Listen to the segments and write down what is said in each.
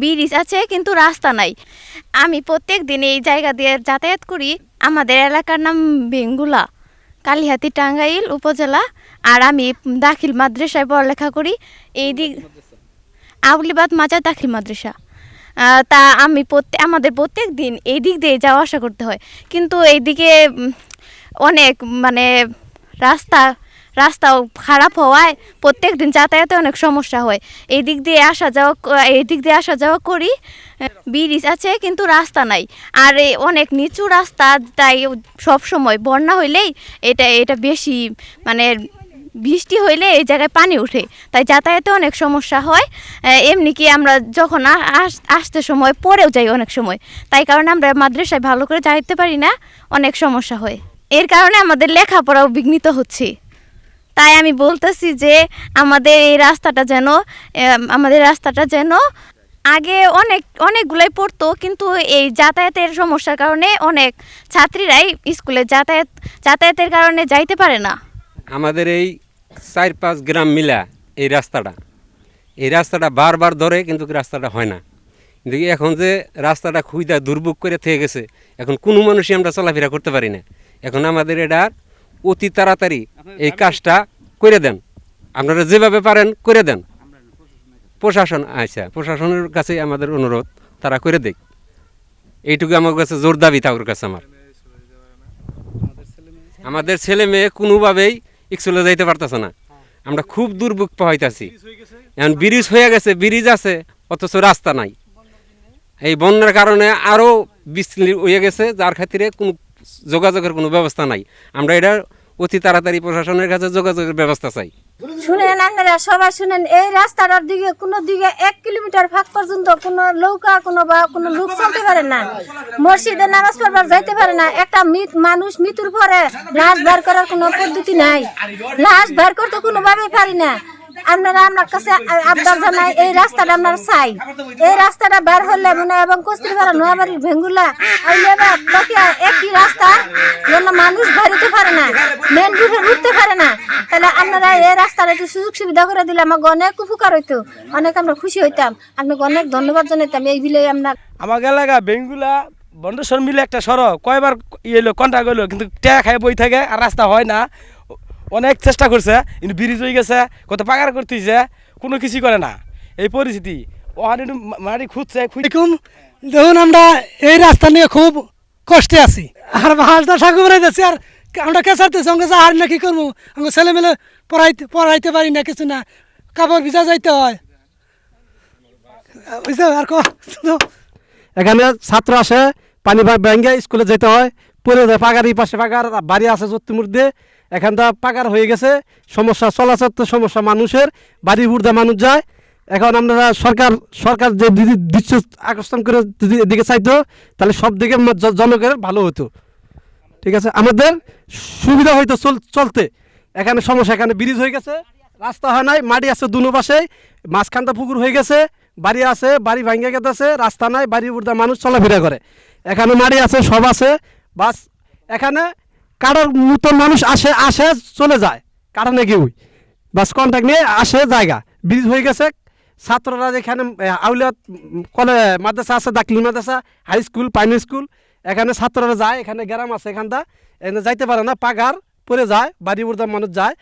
Bridge আছে কিন্তু রাস্তা নাই। আমি প্রত্যেক দিন এই জায়গা দিয়ে যাতায়াত করি আমাদের এলাকার নাম বেঙ্গুলা কালিহাতি টাঙ্গাইল উপজেলা আর আমি দাখিল মাদ্রাসায় পড়ালেখা করি। এই দিক আউলিবাদ মাজার দাখিল মাদ্রাসা। তা আমি প্রত্যেক আমাদের প্রত্যেক দিন এই দিক দিয়ে যাওয়া আসা করতে হয়। কিন্তু এইদিকে অনেক মানে রাস্তা রাস্তাও খারাপ হওয়ায় প্রত্যেক দিন যাতায়াতে অনেক সমস্যা হয়। এই দিক দিয়ে আসা যাওয়া এই দিক দিয়ে আসা যাওয়া করি ব্রিজ আছে কিন্তু রাস্তা নাই। আর অনেক নিচু রাস্তা, তাই সব সময় বন্যা হইলেই এটা এটা বেশি মানে বৃষ্টি হইলে এই জায়গায় পানি ওঠে। তাই যাতায়াতে অনেক সমস্যা হয়। এমনি কি আমরা যখন আসতে সময় পরেও যাই অনেক সময়। তাই কারণে আমরা মাদ্রাসায় ভালো করে যাইতে পারি না, অনেক সমস্যা হয়। এর কারণে আমাদের লেখাপড়াও বিঘ্নিত হচ্ছে। তাই আমি বলতেছি যে আমাদের এই রাস্তাটা যেন আমাদের রাস্তাটা যেন আগে অনেক, অনেকগুলাই পড়তো, কিন্তু এই যাতায়াতের সমস্যার কারণে অনেক ছাত্রীরাই স্কুলে যাতায়াত, যাতায়াতের কারণে যাইতে পারে না। আমাদের এই চার পাঁচ গ্রাম মিলা এই রাস্তাটা। এই রাস্তাটা বারবার ধরে, কিন্তু রাস্তাটা হয় না। কিন্তু এখন যে রাস্তাটা খুঁজা দুর্ভোগ করে থেকে গেছে, এখন কোনো মানুষই আমরা চলাফেরা করতে পারি না। এখন আমাদের এটার অতি তাড়াতাড়ি এই কাজটা করে দেন। আপনারা যেভাবে পারেন করে দেন। প্রশাসন আচ্ছা প্রশাসনের কাছে আমাদের অনুরোধ তারা করে দেখ এইটুকু আমার কাছে জোর দাবি তাদের কাছে আমার। আমাদের ছেলে মেয়ে কোনোভাবেই স্কুলে যাইতে পারতেছে না। আমরা খুব দুর্ভোগ পাইতেছি। এখন ব্রিজ হয়ে গেছে ব্রিজ আছে অথচ রাস্তা নাই। এই বন্যার কারণে আরও বিস্তৃতি হয়ে গেছে যার খাতিরে কোনো যোগাযোগের কোনো ব্যবস্থা নাই। আমরা এটা অতি তাড়াতাড়ি প্রশাসনের কাছে যোগাযোগের ব্যবস্থা চাই। শুনেন আপনারা সবাই শুনেন, এই রাস্তাটার দিকে, কোনো দিকে এক কিলোমিটার ফাঁক পর্যন্ত কোনো নৌকা, কোনো বা, কোনো লোক চলতে পারে না। মসজিদে নামাজ পড়বার যাইতে পারে না। একটা মৃত মানুষ মৃত্যুর পরে লাশ বার করার কোনো পদ্ধতি নাই। লাশ বার করতে কোনোভাবেই পারি না। আপনারা আপনার কাছে আবদার জানাই, এই রাস্তাটা আপনার চাই। এই রাস্তাটা বের হলে মানে এবং কস্তুরপাড়া নোয়াবাড়ির ভেঙ্গুলা বা বকিয়া একই রাস্তা যেন মানুষ বাড়িতে পারে না মেন রুটে উঠতে পারে না। তাহলে আপনারা এই রাস্তাটা একটু সুযোগ সুবিধা করে দিলে আমাকে অনেক উপকার হইতো অনেক আমরা খুশি হইতাম। আপনাকে অনেক ধন্যবাদ জানাইতাম এই বিলে আমরা আমার এলাকা বেঙ্গুলা বন্ডেশ্বর মিলে একটা সড়ক কয়বার ইয়ে হলো কন্ট্রাক্ট হলো কিন্তু ট্যাগ খায় বই থাকে আর রাস্তা হয় না। অনেক চেষ্টা করছে কিন্তু ব্রিজ হয়ে গেছে কত পাকার করতেছে কোনো কিছু করে না। এই পরিস্থিতি ওখানে একটু মা- মাটি খুঁজছে খুঁজে দেখুন দেখুন আমরা এই রাস্তা নিয়ে খুব কষ্টে আছি। আর হালটা সাগু বেড়াইতেছি আর আমরা কেঁচারতেছি আমাকে যা আর না কি করব? আমাকে ছেলে মেলে পড়াইতে পড়াইতে পারি না কিছু না। কাপড় ভিজা যাইতে হয়। বুঝতে আর এখানে ছাত্র আসে পানি ব্যাঙ্গে স্কুলে যেতে হয়। পরে যায় পাকার এই পাশে পাকার বাড়ি আছে যত্তিমুর দিয়ে। এখানটা পাকার হয়ে গেছে। সমস্যা চলাচল তো সমস্যা মানুষের। বাড়ি বুড়দা মানুষ যায়। এখন আপনারা সরকার সরকার যে দৃশ্য আকর্ষণ করে যদি চাইতো, তাহলে সব দিকে জনগণের ভালো হতো। ঠিক আছে? আমাদের সুবিধা হইতো চল চলতে। এখানে সমস্যা, এখানে ব্রিজ হয়ে গেছে, রাস্তা হয় নাই, মাটি আছে দুনো পাশে, মাঝখানটা পুকুর হয়ে গেছে, বাড়ি আছে, বাড়ি ভাঙ্গে গেছে, রাস্তা নাই, বাড়ি উর্দা মানুষ চলাফেরা করে। এখানে মাটি আছে, সব আছে, বাস, এখানে কারোর মতো মানুষ আসে আসে, চলে যায়। কারণে নাকি ওই বাস কন্ট্যাক্ট নিয়ে আসে জায়গা। ব্রিজ হয়ে গেছে ছাত্ররা যেখানে আউলিয়া কলে, মাদ্রাসা আছে, দাখিল মাদ্রাসা হাই স্কুল প্রাইমারি স্কুল এখানে ছাত্ররা যায়, এখানে গ্রাম আছে এখানটা এখানে যাইতে পারে না, পাগার পরে যায় বাড়ি উর্দা মানুষ যায়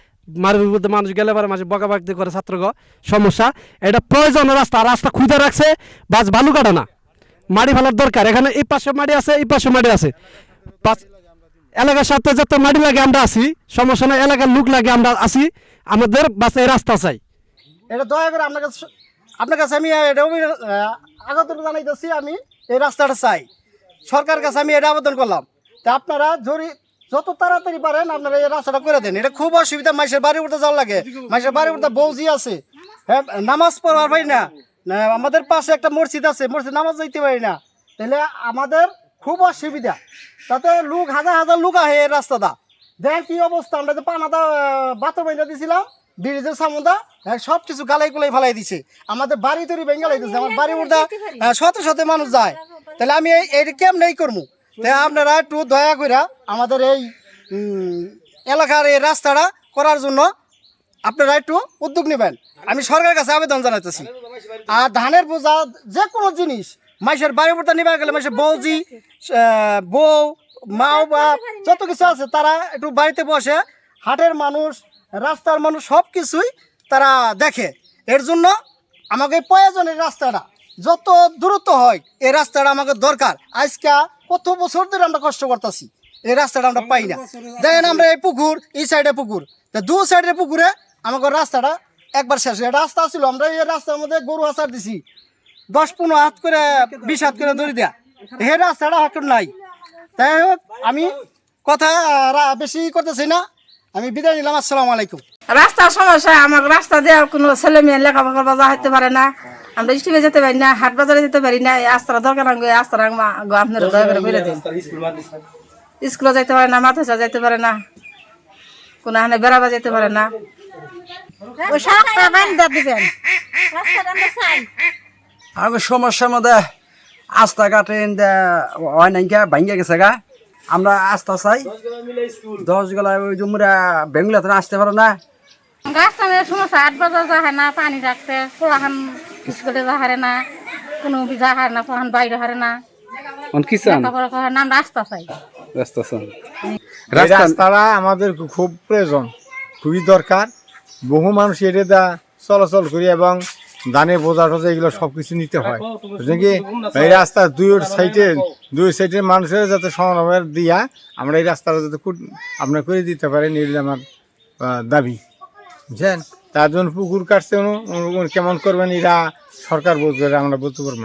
উর্দা মানুষ গেলে পারে মাঝে বকাবাকি করে ছাত্রগ, সমস্যা। এটা প্রয়োজন রাস্তা রাস্তা খুঁজে রাখছে, বাস বালু কাটা না। মাটি ফেলার দরকার, এখানে এই পাশে মাটি আছে, এই পাশে মাটি আছে। এলাকার সাথে যত মাটি লাগে আমরা আছি, সমস্যা না এলাকার লোক লাগে আমরা আছি, আমাদের বাসে রাস্তা চাই। এটা দয়া করে আপনার কাছে আপনার কাছে আমি এটা আগত জানাইতেছি, আমি এই রাস্তাটা চাই। সরকারের কাছে আমি এটা আবেদন করলাম। তা আপনারা জরি যত তাড়াতাড়ি পারেন, আপনারা এই রাস্তাটা করে দেন। এটা খুব অসুবিধা মাসের বাড়ি উঠতে যাওয়া লাগে। মাসের বাড়ি উঠতে বৌজি আছে। হ্যাঁ নামাজ পড়বার পারি না। আমাদের পাশে একটা মসজিদ আছে, মসজিদ নামাজ যাইতে পারি না। তাহলে আমাদের খুব অসুবিধা। তাতে লোক, হাজার হাজার লোক আহে এই রাস্তাটা। দেখ কি অবস্থা, আমরা যে পানাটা বাথর বাইনা দিছিলাম ব্রিজের সামুদা সব কিছু গালাই গুলাই ফেলাই দিছে। আমাদের বাড়ি তৈরি ভেঙে লাইতেছে আমার বাড়ি উঠা শত শত মানুষ যায়। তাহলে আমি এই কেমন এই করব তাই আপনারা একটু দয়া করে আমাদের এই এলাকার এই রাস্তাটা করার জন্য আপনারা একটু উদ্যোগ নেবেন। আমি সরকারের কাছে আবেদন জানাইতেছি। আর ধানের বোঝা যে কোনো জিনিস মাইসের বাড়ি পড়তে নিবে গেলে মাইসের বৌজি বউ মাও বাপ যত কিছু আছে তারা একটু বাড়িতে বসে হাটের মানুষ রাস্তার মানুষ সব কিছুই তারা দেখে। এর জন্য আমাকে প্রয়োজনের রাস্তাটা যত দূরত্ব হয় এই রাস্তাটা আমাকে দরকার। আজকে কত বছর ধরে আমরা কষ্ট করতেছি এই রাস্তাটা আমরা পাই না। দেখেন আমরা এই পুকুর এই সাইডে পুকুর। তা দু সাইডের পুকুরে আমাকে রাস্তাটা একবার শেষ হয়ে রাস্তা ছিল আমরা এই রাস্তার মধ্যে গরু আচার দিছি। দশ পনেরো হাত করে বিশ হাত করে দড়ি দেয়া। এই রাস্তাটা এখন নাই। তাই হোক আমি কথা বেশি করতেছি না। আমি বিদায় নিলাম আসসালামু আলাইকুম। রাস্তার সমস্যা আমার রাস্তা দেওয়ার কোনো ছেলে মেয়ে লেখাপড়া বাজার হতে পারে না। আমরা স্টিমে যেতে পারি না হাট বাজারে যেতে পারি না এই রাস্তার দরকার আঙ্গো আঙ্গো আপনারা দয়া করে বেড়ে দিন। স্কুলে যাইতে পারে না মাদ্রাসা যাইতে পারে না কোনো হানে বেড়াবা যেতে পারে না। ওই সড়কটা বান্ধা দিবেন। রাস্তাটা আমরা চাই আর সমস্যার মধ্যে রাস্তাঘাটে হয় নাই গা ভাঙ্গা গেছে গা। আমরা আস্তা চাই। দশ গলা ওই জমুরা বেঙ্গুলাতে আসতে পারো না। রাস্তা মেয়ে সমস্যা হাট বাজার যায় না পানি রাখতে পোলাখান স্কুলে যা হারে না কোনো বিধা হারে না পোলাখান বাইরে হারে না। কি চান? লেখাপড়া করে না আমরা রাস্তা চাই। রাস্তা চান। রাস্তাটা আমাদের খুব প্রয়োজন খুবই দরকার। বহু মানুষ এটা দা চলাচল করি এবং ধানে বোঝা টোজা এগুলো সব কিছু নিতে হয়। নাকি এই রাস্তার দুই সাইডে দুই সাইডের মানুষের যাতে সমানভাবে দিয়া আমরা এই রাস্তাটা যাতে খুব আপনার করে দিতে পারেন এগুলো আমার দাবি। বুঝছেন? তার জন্য পুকুর কাটছে কেমন করবেন? এরা সরকার বলতে পারে আমরা বলতে পারব